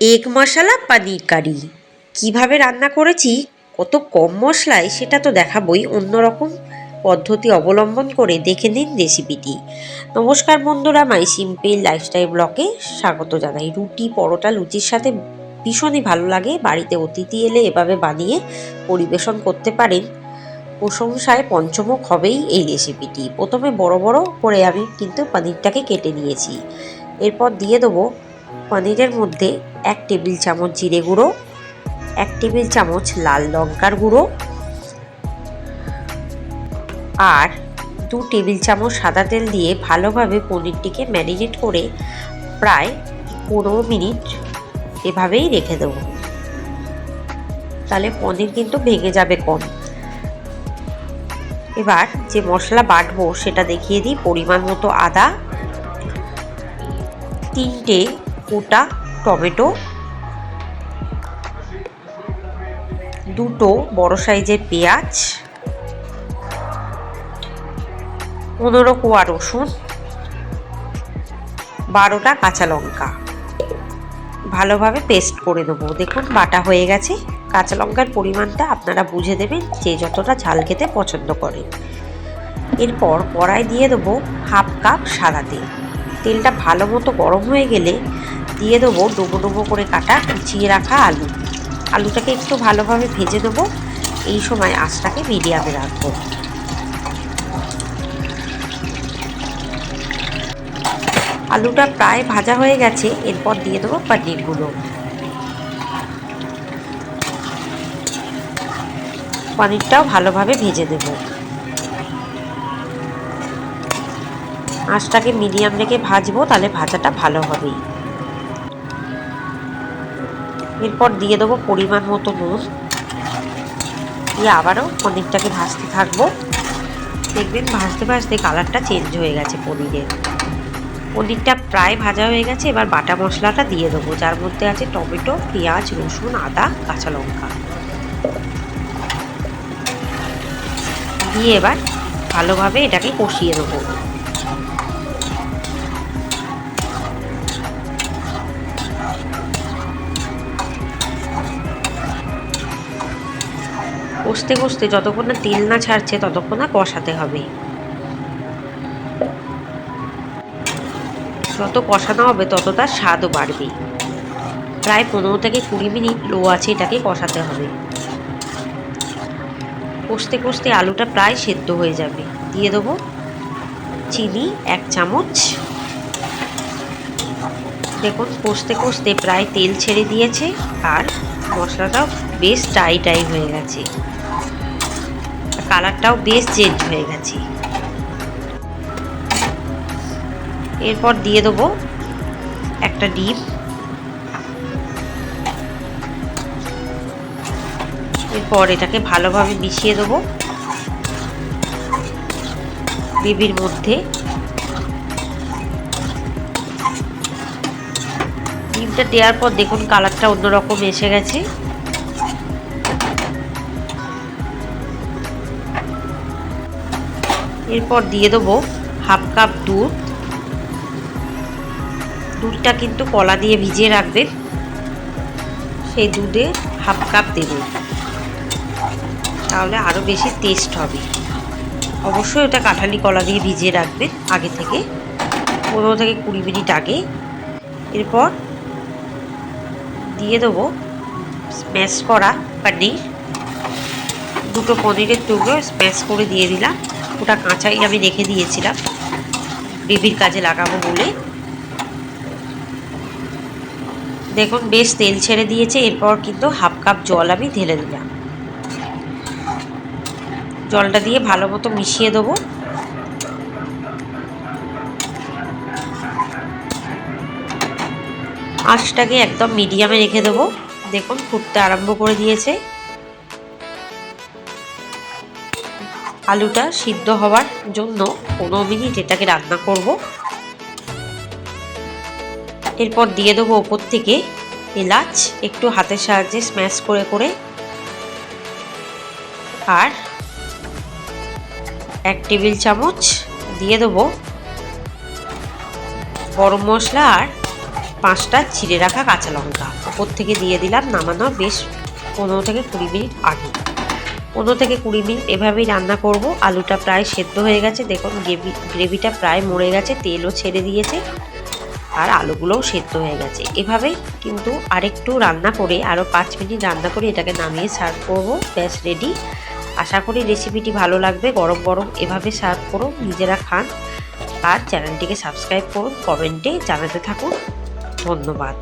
Egg মশলা, পানির কারি। কীভাবে রান্না করেছি, কত কম মশলায় সেটা তো দেখাবই, অন্যরকম পদ্ধতি অবলম্বন করে দেখে নিন রেসিপিটি। নমস্কার বন্ধুরা, মাই সিম্পল লাইফস্টাইল ব্লকে স্বাগত জানাই। রুটি, পরোটা, লুচির সাথে ভীষণই ভালো লাগে। বাড়িতে অতিথি এলে এভাবে বানিয়ে পরিবেশন করতে পারেন। প্রশংসায় পঞ্চমুখ হবেই এই রেসিপিটি। প্রথমে বড় বড় করে আমি কিন্তু পনিরটাকে কেটে নিয়েছি। এরপর দিয়ে দেবো পনিরের মধ্যে এক টেবিল চামচ জিরে গুঁড়ো, এক টেবিল চামচ লাল লঙ্কার গুঁড়ো আর দু টেবিল চামচ সাদা তেল দিয়ে ভালোভাবে পনিরটিকে ম্যারিনেট করে প্রায় পনেরো মিনিট এভাবেই রেখে দেবো। তাহলে পনির কিন্তু ভেঙে যাবে কম। এবার যে মশলা বাটবো সেটা দেখিয়ে দিই, পরিমাণ মতো আদা, তিনটে গোটা টমেটো, দুটো বড় সাইজের পেঁয়াজ, পনেরো কোয়া রসুন, বারোটা কাঁচা লঙ্কা। ভালোভাবে পেস্ট করে দেবো দেখুন, বাটা হয়ে গেছে। কাঁচা লঙ্কার পরিমাণটা আপনারা বুঝে দেবেন যে যতটা ঝাল খেতে পছন্দ করেন। এরপর কড়াই দিয়ে দেবো হাফ কাপ সাদা তেল। তেলটা ভালো মতো গরম হয়ে গেলে দিয়ে দেবো ডুবো ডুবো করে কাটা কুচিয়ে রাখা আলু। আলুটাকে একটু ভালোভাবে ভেজে দেবো। এই সময় আঁচটাকে মিডিয়ামে রাখব। আলুটা প্রায় ভাজা হয়ে গেছে, এরপর দিয়ে দেবো পনিরগুলো। পনিরটাও ভালোভাবে ভেজে দেব। আঁচটাকে মিডিয়াম রেখে ভাজবো, তাহলে ভাজাটা ভালো হবে এরপর দিয়ে দেবো পরিমাণ মতো নুন। দিয়ে আবারও পনিরটাকে ভাজতে থাকব। দেখবেন, ভাজতে ভাজতে কালারটা চেঞ্জ হয়ে গেছে পনিরের। পনিরটা প্রায় ভাজা হয়ে গেছে, এবার বাটা মশলাটা দিয়ে দেবো, যার মধ্যে আছে টমেটো, পেঁয়াজ, রসুন, আদা, কাঁচা লঙ্কা। দিয়ে এবার ভালোভাবে এটাকে কষিয়ে দেবো কষতে কষতে যতক্ষণ না তেল না ছাড়ছে, ততক্ষণ না কষাতে হবে। যত কষানো হবে, তত তার স্বাদও বাড়বে। প্রায় পনেরো থেকে কুড়ি মিনিট লো আছে এটাকে কষাতে হবে। কষতে কষতে আলুটা প্রায় সেদ্ধ হয়ে যাবে। দিয়ে দেবো চিনি এক চামচ। দেখুন, কষতে কষতে প্রায় তেল ছেড়ে দিয়েছে আর মশলাটাও বেশ টাই টাই হয়ে গেছে। কালারটাও বেশ চেঞ্জ হয়ে গেছে। এরপর দিয়ে দেবো একটা ডিম এরপর এটাকে ভালোভাবে মিশিয়ে দেবো। বিবির মধ্যে। ডিমটা দেওয়ার পর দেখুন কালারটা অন্যরকম এসে গেছে। এরপর দিয়ে দেবো হাফ কাপ দুধ। দুধটা কিন্তু কলা দিয়ে ভিজিয়ে রাখবেন সেই দুধে হাফ কাপ দেবেন তাহলে আরও বেশি টেস্ট হবে। অবশ্যই ওটা কাঁঠালি কলা দিয়ে ভিজিয়ে রাখবেন আগে থেকে। পনেরো থেকে কুড়ি মিনিট আগে। এরপর দিয়ে দেবো স্ম্যাশ করা পনির। দুটো পনিরের টুকরো স্ম্যাশ করে দিয়ে দিলাম। ওটা কাঁচাই আমি রেখে দিয়েছিলাম। বেবির কাজে লাগাবো বলে। দেখুন, বেশ তেল ছেড়ে দিয়েছে, এরপর কিন্তু হাফ কাপ জল আমি ঢেলে দিলাম। জলটা দিয়ে ভালো মতো মিশিয়ে দেবো। আঁচটাকে একদম মিডিয়ামে রেখে দেবো। দেখুন, ফুটতে আরম্ভ করে দিয়েছে। আলুটা সিদ্ধ হওয়ার জন্য পনেরো মিনিট এটাকে রান্না করব। এরপর দিয়ে দেবো ওপর থেকে এলাচ, একটু হাতের সাহায্যে স্ম্যাশ করে করে। আর এক টেবিল চামচ দিয়ে দেবো গরম মশলা আর পাঁচটা ছিঁড়ে রাখা কাঁচা লঙ্কা। ওপর থেকে দিয়ে দিলাম নামানো বেশ পনেরো থেকে কুড়ি মিনিট আগে। পনেরো থেকে কুড়ি মিনিট এভাবেই রান্না করব। আলুটা প্রায় সেদ্ধ হয়ে গেছে। দেখুন, গ্রেভি, গ্রেভিটা প্রায় মরে গেছে, তেলও ছেড়ে দিয়েছে আর আলুগুলোও সেদ্ধ হয়ে গেছে। এভাবেই কিন্তু আরেকটু রান্না করে, আরও পাঁচ মিনিট রান্না করে এটাকে নামিয়ে সার্ভ করব। ব্যাস, রেডি। আশা করি রেসিপিটি ভালো লাগবে। গরম গরম এভাবে সার্ভ করুন নিজেরা খান আর চ্যানেলটিকে সাবস্ক্রাইব করুন, কমেন্টে জানাতে থাকুন। ধন্যবাদ।